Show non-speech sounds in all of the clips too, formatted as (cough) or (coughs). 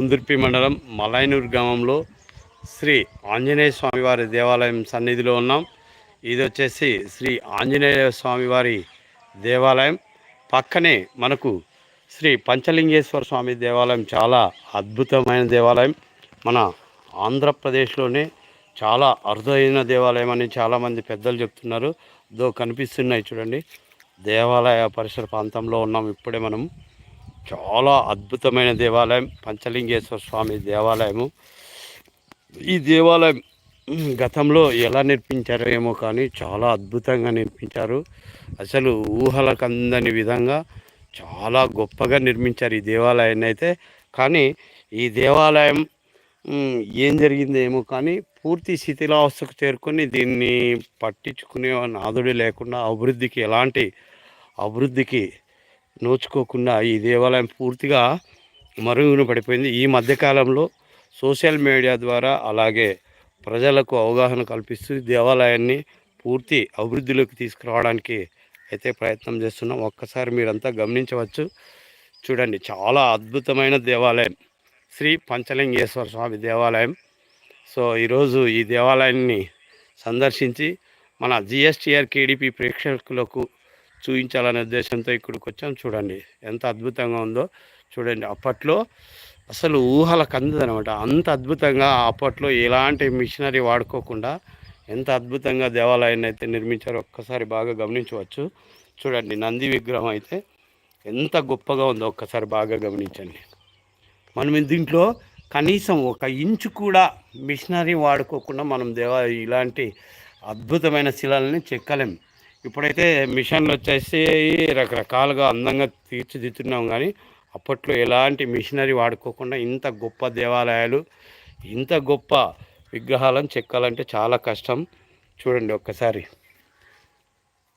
కుందుర్పి మండలం మలైనూరు గ్రామంలో శ్రీ ఆంజనేయ స్వామివారి దేవాలయం సన్నిధిలో ఉన్నాం. ఇది వచ్చేసి శ్రీ ఆంజనేయ స్వామివారి దేవాలయం. పక్కనే మనకు శ్రీ పంచలింగేశ్వర స్వామి దేవాలయం చాలా అద్భుతమైన దేవాలయం. మన ఆంధ్రప్రదేశ్లోనే చాలా అరుదైన దేవాలయం అని చాలామంది పెద్దలు చెప్తున్నారు. దో కనిపిస్తున్నాయి చూడండి. దేవాలయ పరిసర ప్రాంతంలో ఉన్నాం ఇప్పుడే మనం చాలా అద్భుతమైన దేవాలయం పంచలింగేశ్వర స్వామి దేవాలయము. ఈ దేవాలయం గతంలో ఎలా నిర్మించారో ఏమో కానీ చాలా అద్భుతంగా నిర్మించారు. అసలు ఊహలకు అందని విధంగా చాలా గొప్పగా నిర్మించారు ఈ దేవాలయాన్ని అయితే. కానీ ఈ దేవాలయం ఏం జరిగిందో ఏమో కానీ పూర్తి శిథిలావస్థకు చేరుకొని దీన్ని పట్టించుకునే నాదుడు లేకుండా అభివృద్ధికి ఎలాంటి అభివృద్ధికి నోచుకోకుండా ఈ దేవాలయం పూర్తిగా మరుగున పడిపోయింది. ఈ మధ్యకాలంలో సోషల్ మీడియా ద్వారా అలాగే ప్రజలకు అవగాహన కల్పిస్తూ దేవాలయాన్ని పూర్తి అభివృద్ధిలోకి తీసుకురావడానికి అయితే ప్రయత్నం చేస్తున్నాం. ఒక్కసారి మీరంతా గమనించవచ్చు. చూడండి చాలా అద్భుతమైన దేవాలయం. శ్రీ పంచలింగేశ్వర స్వామి దేవాలయం. సో ఈరోజు ఈ దేవాలయాన్ని సందర్శించి మన జిఎస్టీఆర్ కేడిపి ప్రేక్షకులకు చూపించాలనే ఉద్దేశంతో ఇక్కడికి వచ్చాం చూడండి ఎంత అద్భుతంగా ఉందో. చూడండి అప్పట్లో అసలు ఊహలకు అందదనమాట అంత అద్భుతంగా అప్పట్లో ఎలాంటి మిషనరీ వాడుకోకుండా ఎంత అద్భుతంగా దేవాలయాన్ని అయితే నిర్మించారో ఒక్కసారి బాగా గమనించవచ్చు. చూడండి నంది విగ్రహం అయితే ఎంత గొప్పగా ఉందో ఒక్కసారి బాగా గమనించండి. మనం దీంట్లో కనీసం ఒక ఇంచు కూడా మిషనరీ వాడుకోకుండా మనం దేవా ఇలాంటి అద్భుతమైన శిలల్ని చెక్కలేం. ఇప్పుడైతే మిషన్లు వచ్చేసి రకరకాలుగా అందంగా తీర్చిదిద్దుతున్నాం కానీ అప్పట్లో ఎలాంటి మిషనరీ వాడుకోకుండా ఇంత గొప్ప దేవాలయాలు ఇంత గొప్ప విగ్రహాలను చెక్కాలంటే చాలా కష్టం. చూడండి ఒక్కసారి.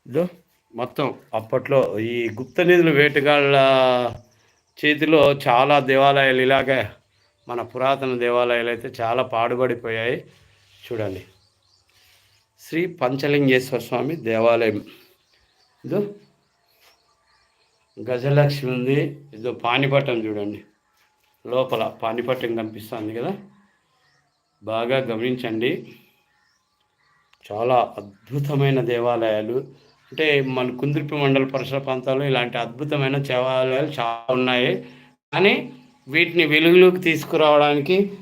ఇదో మొత్తం అప్పట్లో ఈ గుప్త నిధుల వేటగాళ్ళ చేతిలో చాలా దేవాలయాలు ఇలాగే మన పురాతన దేవాలయాలు అయితే చాలా పాడుబడిపోయాయి. చూడండి. శ్రీ పంచలింగేశ్వర స్వామి దేవాలయం. ఇదో గజలక్ష్మి ఉంది ఇదో పానిపట్టం చూడండి. లోపల పానిపట్టం కనిపిస్తుంది కదా. బాగా గమనించండి. చాలా అద్భుతమైన దేవాలయాలు. అంటే మన కుందిరిపి మండల పరిసర ప్రాంతాల్లో ఇలాంటి అద్భుతమైన దేవాలయాలు చాలా ఉన్నాయి. కానీ వీటిని వెలుగులోకి తీసుకురావడానికి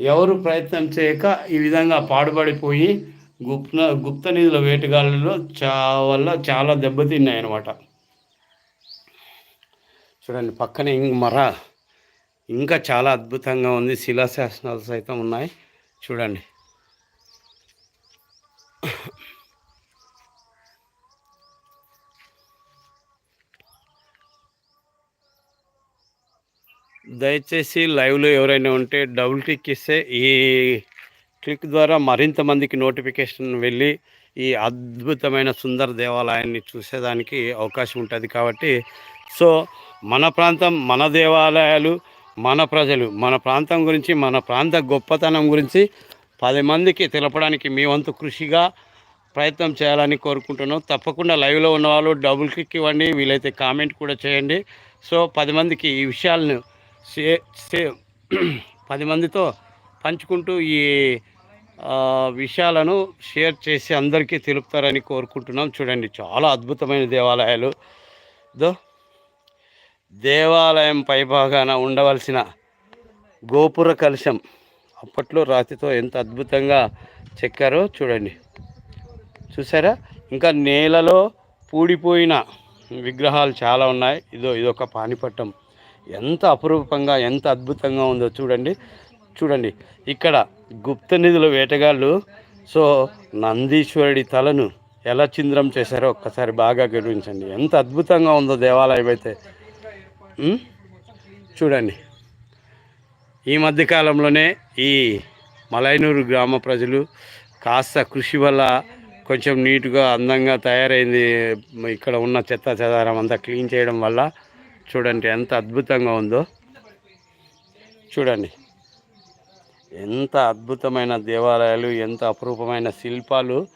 ఎవరు ప్రయత్నం చేయక ఈ విధంగా పాడుపడిపోయి గుప్త గుప్త నిధుల వేటగాళ్ళలో చా వల్ల చాలా దెబ్బతిన్నాయి అనమాట చూడండి పక్కనే ఇంక మర ఇంకా చాలా అద్భుతంగా ఉంది. శిలాశాసనాలు సైతం ఉన్నాయి. చూడండి. దయచేసి లైవ్లో ఎవరైనా ఉంటే డబుల్ టిక్ ఇస్తే ఈ క్లిక్ ద్వారా మరింత మందికి నోటిఫికేషన్ వెళ్ళి ఈ అద్భుతమైన సుందర దేవాలయాన్ని చూసేదానికి అవకాశం ఉంటుంది కాబట్టి సో మన ప్రాంతం మన దేవాలయాలు మన ప్రజలు మన ప్రాంతం గురించి మన ప్రాంత గొప్పతనం గురించి పది మందికి తెలపడానికి మీ వంతు కృషిగా ప్రయత్నం చేయాలని కోరుకుంటున్నాం. తప్పకుండా లైవ్లో ఉన్న వాళ్ళు డబుల్ క్లిక్ ఇవ్వండి వీలైతే కామెంట్ కూడా చేయండి. సో పది మందికి ఈ విషయాలను షే షే (clears throat) పది మందితో పంచుకుంటూ ఈ విషయాలను షేర్ చేసి అందరికీ తెలుపుతారని కోరుకుంటున్నాం. చూడండి చాలా అద్భుతమైన దేవాలయాలు. దో దేవాలయం పైభాగాన ఉండవలసిన గోపుర కలశం అప్పట్లో రాతితో ఎంత అద్భుతంగా చెక్కారో చూడండి. చూసారా? ఇంకా నేలలో పూడిపోయిన విగ్రహాలు చాలా ఉన్నాయి. ఇదో ఇదొక పానిపట్టం. ఎంత అపురూపంగా ఎంత అద్భుతంగా ఉందో చూడండి. చూడండి ఇక్కడ గుప్త నిధుల వేటగాళ్ళు. సో నందీశ్వరుడి తలను ఎలా చింద్రం చేశారో ఒక్కసారి బాగా గమనించండి. ఎంత అద్భుతంగా ఉందో దేవాలయం అయితే. చూడండి. ఈ మధ్యకాలంలోనే ఈ మలైనూరు గ్రామ ప్రజలు కాస్త కృషి వల్ల కొంచెం నీట్గా అందంగా తయారైంది. ఇక్కడ ఉన్న చెత్త చెదారం అంతా క్లీన్ చేయడం వల్ల చూడండి ఎంత అద్భుతంగా ఉందో. చూడండి. ఎంత అద్భుతమైన దేవాలయాలు ఎంత అపురూపమైన శిల్పాలు.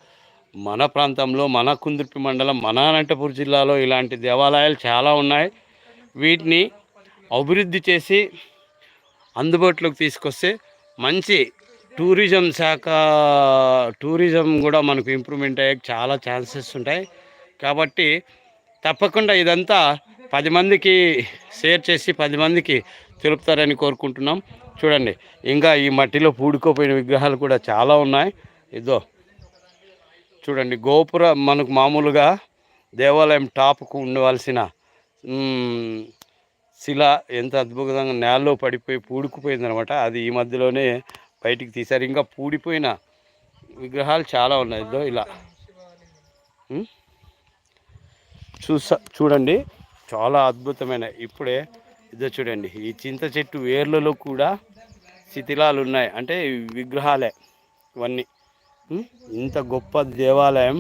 మన ప్రాంతంలో మన కుందుర్పి మండలం మన అనంతపూర్ జిల్లాలో ఇలాంటి దేవాలయాలు చాలా ఉన్నాయి. వీటిని అభివృద్ధి చేసి అందుబాటులోకి తీసుకొస్తే మంచి టూరిజం శాఖ టూరిజం కూడా మనకు ఇంప్రూవ్మెంట్ అయ్యే చాలా ఛాన్సెస్ ఉంటాయి. కాబట్టి తప్పకుండా ఇదంతా పది మందికి షేర్ చేసి పది మందికి తెలుపుతారని కోరుకుంటున్నాం. చూడండి ఇంకా ఈ మట్టిలో పూడుకోపోయిన విగ్రహాలు కూడా చాలా ఉన్నాయి. ఇదో చూడండి గోపుర మనకు మామూలుగా దేవాలయం టాప్కు ఉండవలసిన శిల ఎంత అద్భుతంగా నేలలో పడిపోయి పూడుకుపోయింది అనమాట అది ఈ మధ్యలోనే బయటికి తీశారు. ఇంకా పూడిపోయిన విగ్రహాలు చాలా ఉన్నాయి. ఇదో ఇలా. చూసా చూడండి చాలా అద్భుతమైన. ఇప్పుడే ఇదో చూడండి ఈ చింత చెట్టు వేర్లలో కూడా శిథిలాలు ఉన్నాయి. అంటే విగ్రహాలే ఇవన్నీ. ఇంత గొప్ప దేవాలయం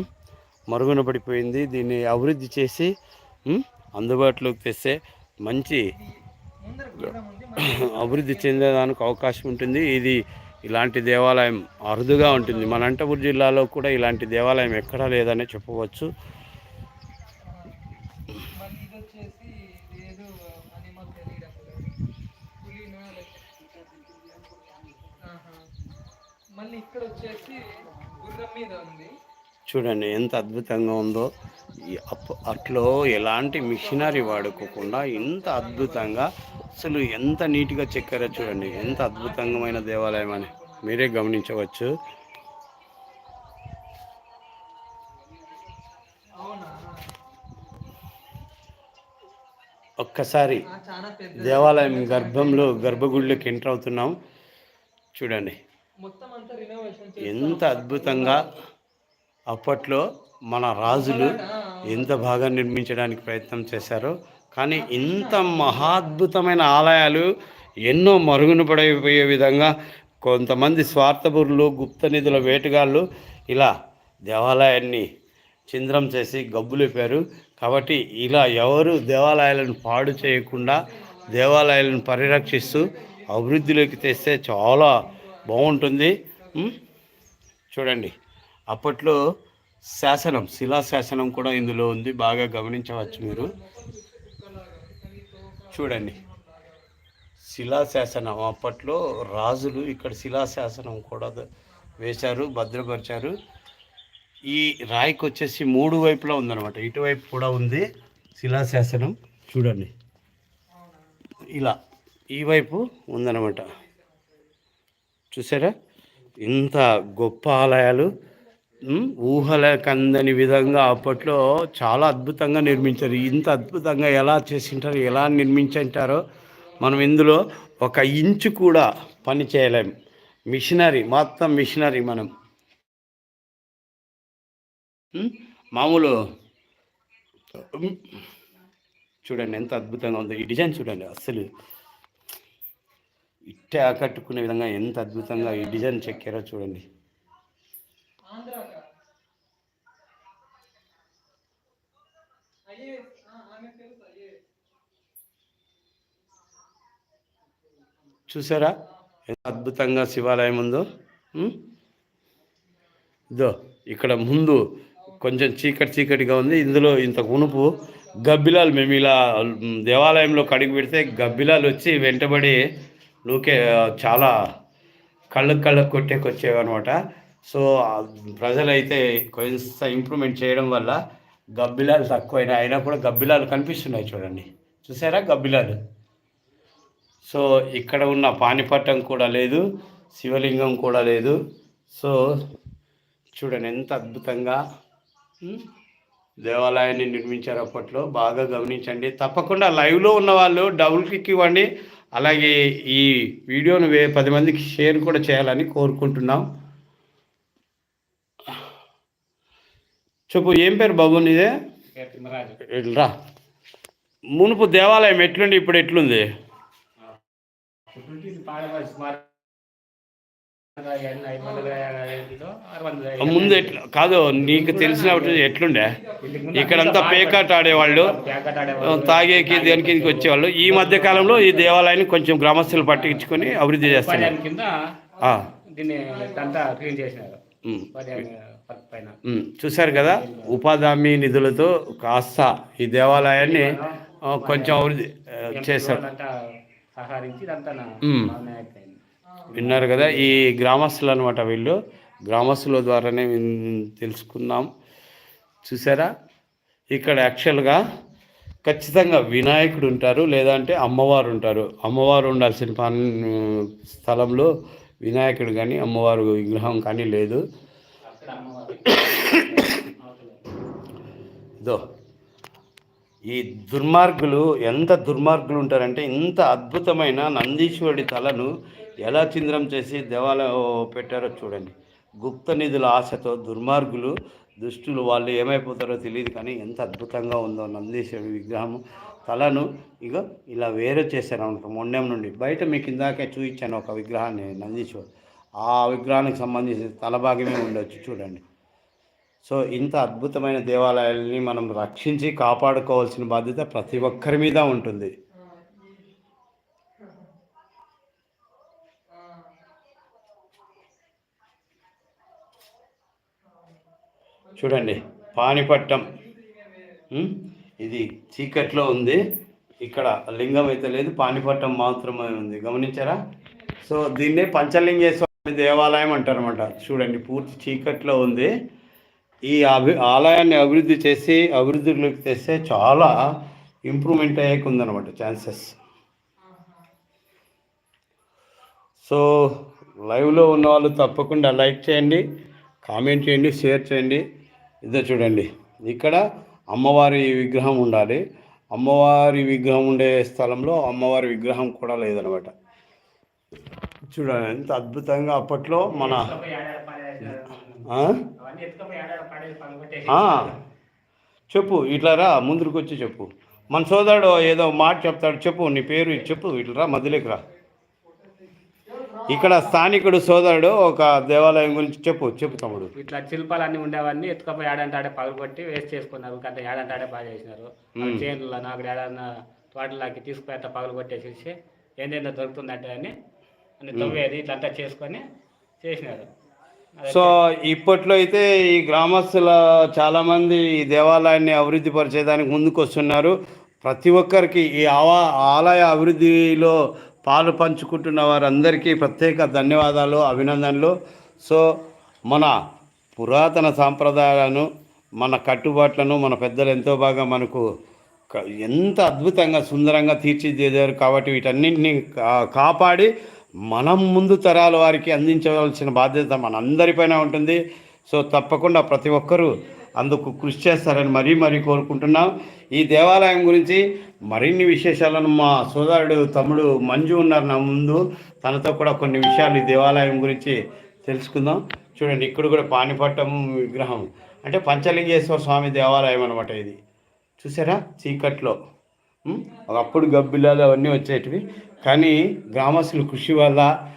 మరుగున పడిపోయింది. దీన్ని అభివృద్ధి చేసి అందుబాటులోకి తెస్తే మంచి అభివృద్ధి చెందేదానికి అవకాశం ఉంటుంది. ఇది ఇలాంటి దేవాలయం అరుదుగా ఉంటుంది. మన అంటపూర్ జిల్లాలో కూడా ఇలాంటి దేవాలయం ఎక్కడా లేదనే చెప్పవచ్చు. మీద ఉంది. చూడండి ఎంత అద్భుతంగా ఉందో. అట్లో ఎలాంటి మిషనరీ వాడుకోకుండా ఇంత అద్భుతంగా అసలు ఎంత నీట్గా చెక్కారో చూడండి. ఎంత అద్భుతమైన దేవాలయం అని మీరే గమనించవచ్చు. ఒక్కసారి దేవాలయం గర్భంలో గర్భగుడిలోకి ఎంటర్ అవుతున్నాం. చూడండి. మొత్తం ఎంత అద్భుతంగా అప్పట్లో మన రాజులు ఎంత బాగా నిర్మించడానికి ప్రయత్నం చేశారో. కానీ ఇంత మహాద్భుతమైన ఆలయాలు ఎన్నో మరుగున పడైపోయే విధంగా కొంతమంది స్వార్థపరులు గుప్త నిధుల వేటగాళ్ళు ఇలా దేవాలయాన్ని చింద్రం చేసి గబ్బులేపారు. కాబట్టి ఇలా ఎవరు దేవాలయాలను పాడు చేయకుండా దేవాలయాలను పరిరక్షిస్తూ అభివృద్ధిలోకి తెస్తే చాలా బాగుంటుంది. చూడండి. అప్పట్లో శాసనం శిలా శాసనం కూడా ఇందులో ఉంది. బాగా గమనించవచ్చు మీరు. చూడండి. శిలాశాసనం అప్పట్లో రాజులు ఇక్కడ శిలాశాసనం కూడా వేశారు భద్రపరిచారు. ఈ రాయికి వచ్చేసి మూడు వైపులా ఉందన్నమాట. ఇటువైపు కూడా ఉంది శిలాశాసనం. చూడండి. ఇలా ఈ వైపు ఉందన్నమాట. చూసారా? ఇంత గొప్ప ఆలయాలు ఊహల కందని విధంగా అప్పట్లో చాలా అద్భుతంగా నిర్మించారు. ఇంత అద్భుతంగా ఎలా చేసింటారు ఎలా నిర్మించంటారో మనం ఇందులో ఒక ఇంచు కూడా పని చేయలేం. మిషనరీ మొత్తం మిషనరీ మనం. మామూలు చూడండి ఎంత అద్భుతంగా ఉందో. ఈ డిజైన్ చూడండి అస్సలు. ఇట్టే ఆకట్టుకునే విధంగా ఎంత అద్భుతంగా ఈ డిజైన్ చెక్కారో చూడండి. చూసారా? ఎంత అద్భుతంగా శివాలయం ఉందో. ఇదో ఇక్కడ ముందు కొంచెం చీకటి చీకటిగా ఉంది. ఇందులో ఇంత ఉనుపు గబ్బిలాలు మేము ఇలా దేవాలయంలో కడిగి పెడితే గబ్బిలాలు వచ్చి వెంటబడి నూకే చాలా కళ్ళకు కళ్ళకు కొట్టేకొచ్చేవి అనమాట సో ప్రజలైతే కొంత ఇంప్రూవ్మెంట్ చేయడం వల్ల గబ్బిలాలు తక్కువైనా అయినా కూడా గబ్బిలాలు కనిపిస్తున్నాయి చూడండి. చూసారా గబ్బిలాలు? సో ఇక్కడ ఉన్న పానిపట్టం కూడా లేదు శివలింగం కూడా లేదు. సో చూడండి ఎంత అద్భుతంగా దేవాలయాన్ని నిర్మించారు అప్పట్లో. బాగా గమనించండి. తప్పకుండా లైవ్లో ఉన్న వాళ్ళు డబుల్ క్లిక్ ఇవ్వండి. అలాగే ఈ వీడియోను వే పది మందికి షేర్ కూడా చేయాలని కోరుకుంటున్నాం. చెప్పు ఏం పేరు బాబు నీదే? రా. మునుపు దేవాలయం ఎట్లుండి ఇప్పుడు ఎట్లుంది? ముందు ఎట్లా? కాదు నీకు తెలిసినప్పుడు ఎట్లుండే? ఇక్కడంతా పేకాట ఆడేవాళ్ళు తాగేకి దేనికి వచ్చేవాళ్ళు. ఈ మధ్య కాలంలో ఈ దేవాలయాన్ని కొంచెం గ్రామస్తులు పట్టించుకొని అభివృద్ధి ఉమ్, చూశారు కదా ఉపాధి నిధులతో కాస్త ఈ దేవాలయాన్ని కొంచెం అభివృద్ధి చేశారు. సహకరించి విన్నారు కదా ఈ గ్రామస్తులు అనమాట వీళ్ళు. గ్రామస్తుల ద్వారానే తెలుసుకున్నాం చూసారా? ఇక్కడ యాక్చువల్గా ఖచ్చితంగా వినాయకుడు ఉంటారు లేదంటే అమ్మవారు ఉంటారు. అమ్మవారు ఉండాల్సిన పని స్థలంలో వినాయకుడు కానీ అమ్మవారు విగ్రహం కానీ లేదు. ఇదో ఈ దుర్మార్గులు ఎంత దుర్మార్గులు ఉంటారంటే ఇంత అద్భుతమైన నందీశ్వరుడి తలను ఎలా చింద్రం చేసి దేవాలయం పెట్టారో చూడండి. గుప్త నిధుల ఆశతో దుర్మార్గులు దుష్టులు వాళ్ళు ఏమైపోతారో తెలియదు కానీ ఎంత అద్భుతంగా ఉందో నందీశ్వరుడి విగ్రహం తలను ఇగో ఇలా వేరే చేశారు అనమాట మొండెం నుండి. బయట మీకు ఇందాకే చూపించాను ఒక విగ్రహాన్ని నందీశ్వరు ఆ విగ్రహానికి సంబంధించిన తలభాగమే ఉండొచ్చు చూడండి. సో ఇంత అద్భుతమైన దేవాలయాల్ని మనం రక్షించి కాపాడుకోవాల్సిన బాధ్యత ప్రతి ఒక్కరి మీద ఉంటుంది. చూడండి పానిపట్టం. ఇది చీకట్లో ఉంది. ఇక్కడ లింగం అయితే లేదు పానిపట్టం మాత్రమే ఉంది. గమనించారా? సో దీన్నే పంచలింగేశ్వర దేవాలయం అంటారన్నమాట. చూడండి పూర్తి చీకట్లో ఉంది. ఈ అభి ఆలయాన్ని అభివృద్ధి చేసి అభివృద్ధిలోకి తెస్తే చాలా ఇంప్రూవ్మెంట్ అయ్యేకి ఉందన్నమాట ఛాన్సెస్. సో లైవ్లో ఉన్న వాళ్ళు తప్పకుండా లైక్ చేయండి కామెంట్ చేయండి షేర్ చేయండి. ఇదో చూడండి. ఇక్కడ అమ్మవారి విగ్రహం ఉండాలి. అమ్మవారి విగ్రహం ఉండే స్థలంలో అమ్మవారి విగ్రహం కూడా లేదనమాట. చూడండి ఎంత అద్భుతంగా అప్పట్లో మన చెప్పు ఇట్లా రా ముందుకు వచ్చి చెప్పు. మన సోదరుడు ఏదో మాట చెప్తాడు చెప్పు నీ పేరు చెప్పు ఇట్లా రా మధ్యలోకి రా. ఇక్కడ స్థానికుడు సోదరుడు ఒక దేవాలయం గురించి చెప్పు చెప్పు తమ్ముడు. ఇట్లా శిల్పాలన్నీ ఉండేవన్నీ ఎత్తుకపోయి ఏడంటే ఆడే పగులు కొట్టి వేస్ట్ చేసుకున్నారు. అంటే ఏడంటే ఆడే బాగా చేసినారు. మ్మ్. చేనుల్లో నాకు ఏడన్నా తోటలోకి తీసుకుపోయి అట్లా పగులు కొట్టేసి ఏందేందో దొరుకుతుందంటే అని అని తవ్వేది ఇట్లంతా చేసుకొని చేసినారు. సో ఇప్పట్లో అయితే ఈ గ్రామస్తుల చాలామంది ఈ దేవాలయాన్ని అభివృద్ధి పరిచేదానికి ముందుకు వస్తున్నారు ప్రతి ఒక్కరికి ఈ ఆవా ఆలయ అభివృద్ధిలో పాలు పంచుకుంటున్న వారందరికీ ప్రత్యేక ధన్యవాదాలు అభినందనలు. సో మన పురాతన సాంప్రదాయాలను మన కట్టుబాట్లను మన పెద్దలు ఎంతో బాగా మనకు ఎంత అద్భుతంగా సుందరంగా తీర్చిదిద్దారు కాబట్టి వీటన్నింటినీ కాపాడి మనం ముందు తరాల వారికి అందించవలసిన బాధ్యత మనందరిపైన ఉంటుంది. సో తప్పకుండా ప్రతి ఒక్కరూ అందుకు కృషి చేస్తారని మరీ మరీ కోరుకుంటున్నాం. ఈ దేవాలయం గురించి మరిన్ని విశేషాలను మా సోదరుడు తమ్ముడు మంజు ఉన్నారు నా ముందు. తనతో కూడా కొన్ని విషయాలు ఈ దేవాలయం గురించి తెలుసుకుందాం. చూడండి ఇక్కడ కూడా పానిపట్టం విగ్రహం. అంటే పంచలింగేశ్వర స్వామి దేవాలయం అనమాట ఇది. చూసారా? చీకట్లో. ఒకప్పుడు గబ్బిలాలు అవన్నీ వచ్చేటివి. కానీ గ్రామస్తుల కృషి వల్ల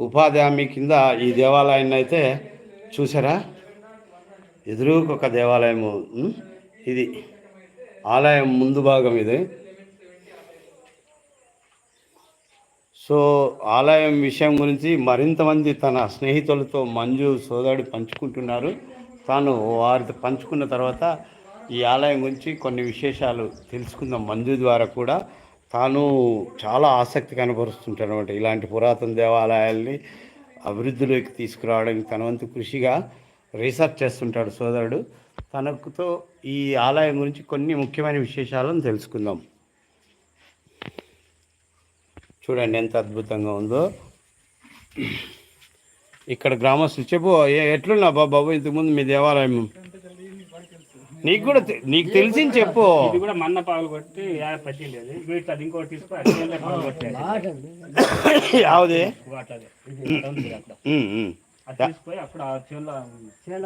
ఉపాధి హామీ కింద ఈ దేవాలయాన్ని అయితే చూసారా? ఎదురుకొక దేవాలయము ఇది ఆలయం ముందు భాగం ఇది. సో ఆలయం విషయం గురించి మరింతమంది తన స్నేహితులతో మంజు సోదరుడు పంచుకుంటున్నారు. తాను వారితో పంచుకున్న తర్వాత ఈ ఆలయం గురించి కొన్ని విశేషాలు తెలుసుకుందాం మంజు ద్వారా కూడా. తాను చాలా ఆసక్తి కనబరుస్తుంటాడు అనమాట ఇలాంటి పురాతన దేవాలయాల్ని అభివృద్ధిలోకి తీసుకురావడానికి తన వంతు కృషిగా. రీసెర్చ్ చేస్తుంటాడు సోదరుడు. తనకుతో ఈ ఆలయం గురించి కొన్ని ముఖ్యమైన విశేషాలను తెలుసుకుందాం. చూడండి ఎంత అద్భుతంగా ఉందో. ఇక్కడ గ్రామస్తులు చెప్పు ఎట్లున్నా బాబు బాబు? ఇంతకుముందు మీ దేవాలయం. నీకు కూడా నీకు తెలిసింది చెప్పు. ఇది కూడా మన్న పగలు కొట్టి ఇంకోటి యావది (coughs) వాటది అక్కడ ఉంది అక్కడ ఉమ్, ఉమ్. అది తీసుకొని అప్పుడు ఆ చేనులో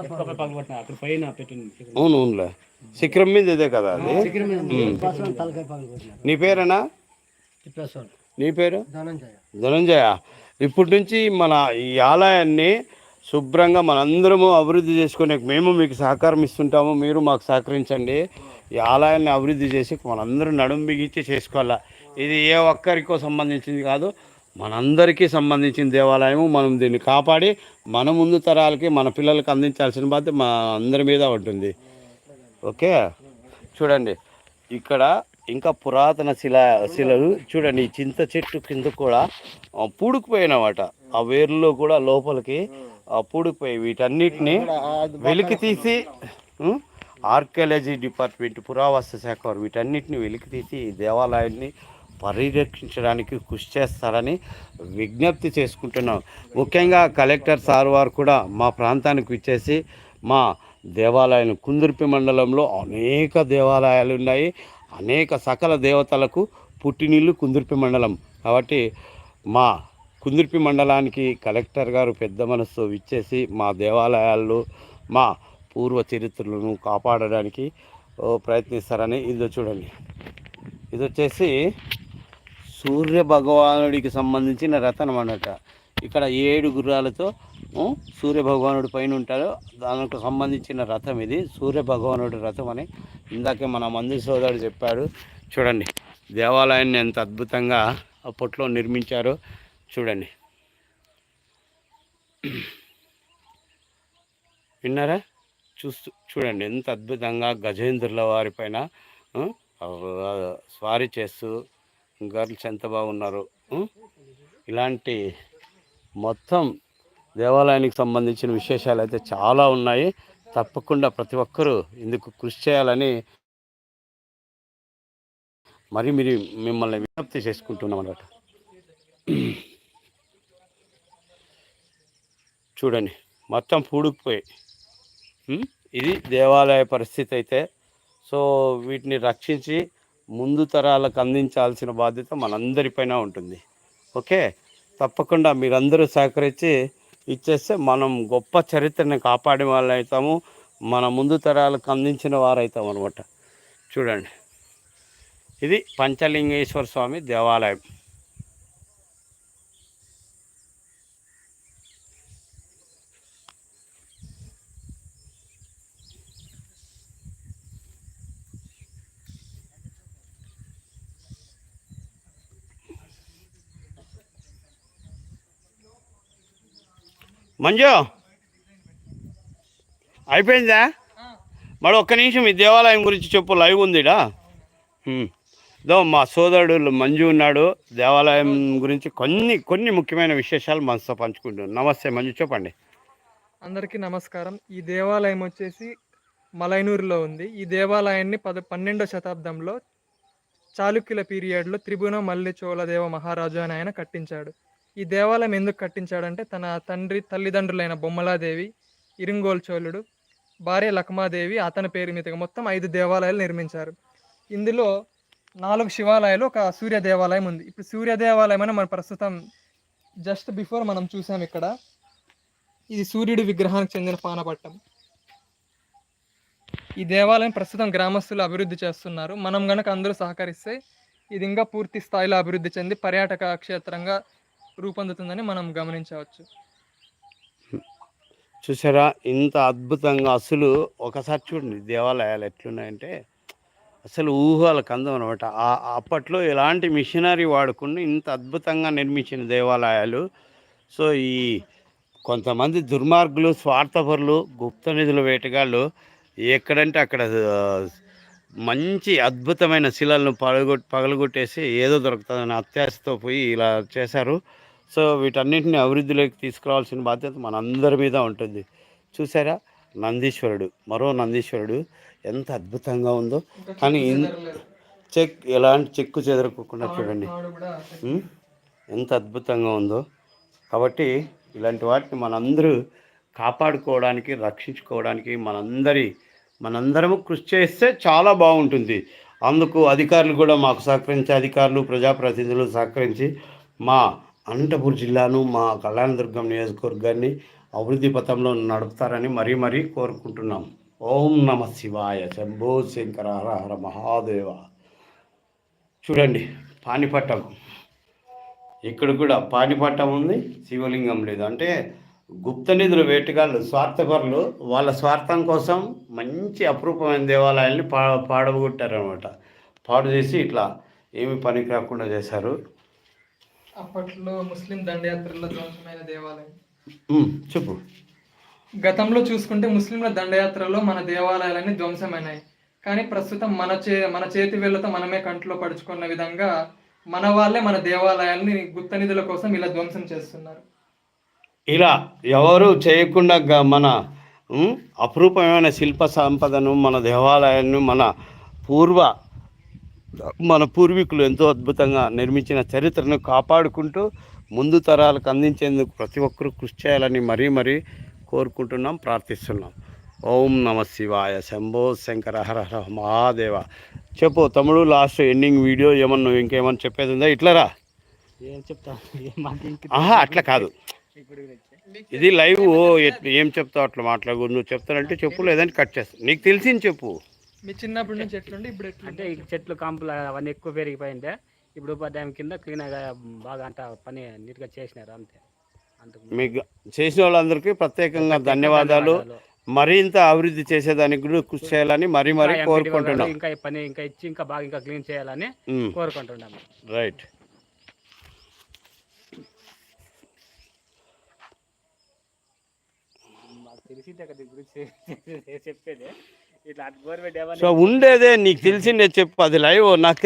ఎత్తుకపోయి పగలు కొట్టిన అక్కడ పైన పెట్టింది అవును అవునులే శిఖరం మీద ఇదే కదా అది. నీ పేరేనా? నీ పేరు? ధనంజయ. ఇప్పటి నుంచి మన ఈ ఆలయాన్ని శుభ్రంగా మనందరము అభివృద్ధి చేసుకునే మేము మీకు సహకారం ఇస్తుంటాము మీరు మాకు సహకరించండి. ఈ ఆలయాన్ని అభివృద్ధి చేసి మనందరూ నడుం బిగించి చేసుకోవాలా? ఇది ఏ ఒక్కరికో సంబంధించింది కాదు మనందరికీ సంబంధించిన దేవాలయము. మనం దీన్ని కాపాడి మన ముందు తరాలకి మన పిల్లలకి అందించాల్సిన బాధ్యత మా అందరి మీద ఉంటుంది. ఓకే? చూడండి. ఇక్కడ ఇంకా పురాతన శిల శిలలు చూడండి. ఈ చింత చెట్టు కింద కూడా పూడుకుపోయినమాట ఆ వేర్లో కూడా లోపలికి పూడుకుపోయి వీటన్నిటిని వెలికి తీసి ఆర్కియాలజీ డిపార్ట్మెంట్ పురావస్తు శాఖ వారు వీటన్నిటిని వెలికి తీసి ఈ దేవాలయాన్ని పరిరక్షించడానికి కృషి చేస్తారని విజ్ఞప్తి చేసుకుంటున్నాం. ముఖ్యంగా కలెక్టర్ సార్ వారు కూడా మా ప్రాంతానికి విచ్చేసి మా దేవాలయాలు కుందుర్పి మండలంలో అనేక దేవాలయాలు ఉన్నాయి. అనేక సకల దేవతలకు పుట్టినీళ్ళు కుందుర్పి మండలం. కాబట్టి మా కుందుర్పి మండలానికి కలెక్టర్ గారు పెద్ద మనసు ఇచ్చేసి మా దేవాలయాల్లో మా పూర్వ చరిత్రలను కాపాడడానికి ప్రయత్నిస్తారని ఇది చూడండి. ఇది వచ్చేసి సూర్య భగవానుడికి సంబంధించిన రథనం అన్నట. ఇక్కడ ఏడు గుర్రాలతో సూర్య భగవానుడి పైన ఉంటారో దానికి సంబంధించిన రథం ఇది. సూర్య భగవానుడి రథం అని ఇందాకే మన మంది సోదరుడు చెప్పాడు. చూడండి దేవాలయాన్ని ఎంత అద్భుతంగా అప్పట్లో నిర్మించారో చూడండి. విన్నారా? చూస్తూ చూడండి ఎంత అద్భుతంగా గజేంద్రుల వారి పైన స్వారీ చేస్తూ గర్ల్స్ ఎంత బాగున్నారు ఇలాంటి మొత్తం దేవాలయానికి సంబంధించిన విశేషాలు అయితే చాలా ఉన్నాయి. తప్పకుండా ప్రతి ఒక్కరూ ఇందుకు కృషి చేయాలని మరి మీరు మిమ్మల్ని విజ్ఞప్తి చేసుకుంటున్నాం అన్నమాట చూడండి మొత్తం పూడుకుపోయి ఇది దేవాలయ పరిస్థితి అయితే. సో వీటిని రక్షించి ముందు తరాలకు అందించాల్సిన బాధ్యత మనందరిపైన ఉంటుంది. ఓకే? తప్పకుండా మీరందరూ సహకరించి ఇచ్చేస్తే మనం గొప్ప చరిత్రని కాపాడే వాళ్ళు అవుతాము మన ముందు తరాలకు అందించిన వారు అవుతాం అనమాట చూడండి. ఇది పంచలింగేశ్వర స్వామి దేవాలయం. మంజు అయిపోయిందా? మరి ఒక్క నిమిషం ఈ దేవాలయం గురించి చెప్పు లైవ్ ఉందిడా? దో మా సోదరుడు మంజు ఉన్నాడు. దేవాలయం గురించి కొన్ని కొన్ని ముఖ్యమైన విశేషాలు మనతో పంచుకుంటున్నాం నమస్తే మంజు చెప్పండి. అందరికీ నమస్కారం. ఈ దేవాలయం వచ్చేసి మలైనూరులో ఉంది. ఈ దేవాలయాన్ని పద పన్నెండో శతాబ్దంలో చాళుక్యుల పీరియడ్లో త్రిభువన మల్లి చోళదేవ మహారాజు అని ఆయన కట్టించాడు. ఈ దేవాలయం ఎందుకు కట్టించాడంటే తన తండ్రి తల్లిదండ్రులైన బొమ్మలాదేవి ఇరింగోల్ చోళుడు భార్య లక్మాదేవి అతని పేరు మీదుగా మొత్తం ఐదు దేవాలయాలు నిర్మించారు. ఇందులో నాలుగు శివాలయాలు ఒక సూర్య దేవాలయం ఉంది. ఇప్పుడు సూర్య దేవాలయం అని మనం ప్రస్తుతం జస్ట్ బిఫోర్ మనం చూసాం ఇక్కడ. ఇది సూర్యుడి విగ్రహానికి చెందిన పానపట్టం. ఈ దేవాలయం ప్రస్తుతం గ్రామస్తులు అభివృద్ధి చేస్తున్నారు. మనం గనక అందరూ సహకరిస్తే ఇది ఇంకా పూర్తి స్థాయిలో అభివృద్ధి చెంది పర్యాటక క్షేత్రంగా రూపొందుతుందని మనం గమనించవచ్చు. చూసారా? ఇంత అద్భుతంగా అసలు ఒకసారి చూడండి దేవాలయాలు ఎట్లున్నాయంటే అసలు ఊహలకు అందం అనమాట అప్పట్లో ఎలాంటి మిషనరీ వాడుకుని ఇంత అద్భుతంగా నిర్మించిన దేవాలయాలు. సో ఈ కొంతమంది దుర్మార్గులు స్వార్థపరులు గుప్త నిధుల వేటగాళ్ళు ఎక్కడంటే అక్కడ మంచి అద్భుతమైన శిలలను పగలగొట్ పగలగొట్టేసి ఏదో దొరుకుతుందని అత్యాశతో పోయి ఇలా చేశారు. సో వీటన్నింటిని అభివృద్ధిలోకి తీసుకురావాల్సిన బాధ్యత మనందరి మీద ఉంటుంది. చూసారా? నందీశ్వరుడు. మరో నందీశ్వరుడు ఎంత అద్భుతంగా ఉందో. కానీ. చెక్ ఎలాంటి చెక్కు చెదరకోకుండా చూడండి? ఎంత అద్భుతంగా ఉందో. కాబట్టి ఇలాంటి వాటిని మనందరూ కాపాడుకోవడానికి రక్షించుకోవడానికి మనందరి మనందరము కృషి చేస్తే చాలా బాగుంటుంది. అందుకు అధికారులు కూడా మాకు సహకరించి అధికారులు ప్రజాప్రతినిధులు సహకరించి మా అనంతపూర్ జిల్లాను మా కళ్యాణదుర్గం నియోజకవర్గాన్ని అభివృద్ధి పథంలో నడుపుతారని మరీ మరీ కోరుకుంటున్నాం. ఓం నమ శివాయ శంభో శంకర హర హర మహాదేవ. చూడండి పానిపట్టం. ఇక్కడ కూడా పానిపట్టం ఉంది శివలింగం లేదు. అంటే గుప్త నిధుల వేటగాళ్ళు స్వార్థపరులు వాళ్ళ స్వార్థం కోసం మంచి అపురూపమైన దేవాలయాల్ని పా పాడగొట్టారనమాట పాడు చేసి ఇట్లా ఏమి పనికి రాకుండా చేశారు. అప్పట్లో ముస్లిం దండయాత్రల్లో ధ్వంసమైన దేవాలయం. చెప్పు. గతంలో చూసుకుంటే ముస్లింల దండయాత్రలో మన దేవాలయాలన్నీ ధ్వంసమైనాయి. కానీ ప్రస్తుతం మన చే మన చేతి వేళ్ళతో మనమే కంట్లో పడుచుకున్న విధంగా మన వాళ్ళే మన దేవాలయాల్ని గుప్త నిధుల కోసం ఇలా ధ్వంసం చేస్తున్నారు. ఇలా ఎవరు చేయకుండా మన అపురూపమైన శిల్ప సంపదను మన దేవాలయాన్ని మన పూర్వ మన పూర్వీకులు ఎంతో అద్భుతంగా నిర్మించిన చరిత్రను కాపాడుకుంటూ ముందు తరాలకు అందించేందుకు ప్రతి ఒక్కరూ కృషి చేయాలని మరీ మరీ కోరుకుంటున్నాం ప్రార్థిస్తున్నాం. ఓం నమ శివాయ శంభో శంకర హర హర మహాదేవ. చెప్పు తమ్ముడు లాస్ట్ ఎండింగ్ వీడియో ఏమన్నా ఇంకేమన్నా చెప్పేది ఉందా? ఇట్లరా ఏం చెప్తా అట్లా కాదు. ఇది లైవ్ ఎట్- ఏం చెప్తావు? అట్లా మాట్లాడు నువ్వు చెప్తానంటే చెప్పు లేదంటే కట్ చేస్తాను నీకు తెలిసింది చెప్పు. మీ చిన్నప్పటి నుంచి ఎట్లుండి? ఇప్పుడు ఎట్లా అంటే ఈ చెట్లు కాంపులు అవన్నీ ఎక్కువ పెరిగిపోయింటే ఇప్పుడు ఉపాధ్యాయం కింద క్లీన్గా బాగా అంత పని నీట్గా చేసినారు అంతే. మీకు చేసిన వాళ్ళందరికీ ప్రత్యేకంగా ధన్యవాదాలు. మరింత అభివృద్ధి చేసేదానికి కూడా కృషి చేయాలని మరీ మరీ ఇంకా కోరుకుంటున్నాం. ఇంకా ఈ పని ఇంకా ఇచ్చి ఇంకా బాగా ఇంకా క్లీన్ చేయాలని ఉమ్, కోరుకుంటున్నాము రైట్. తెలిసిందే కదా గురించి (laughs) చెప్పేది. సో ఉండేదే నీకు తెలిసిందే చెప్పు అది లైవ్ నాకు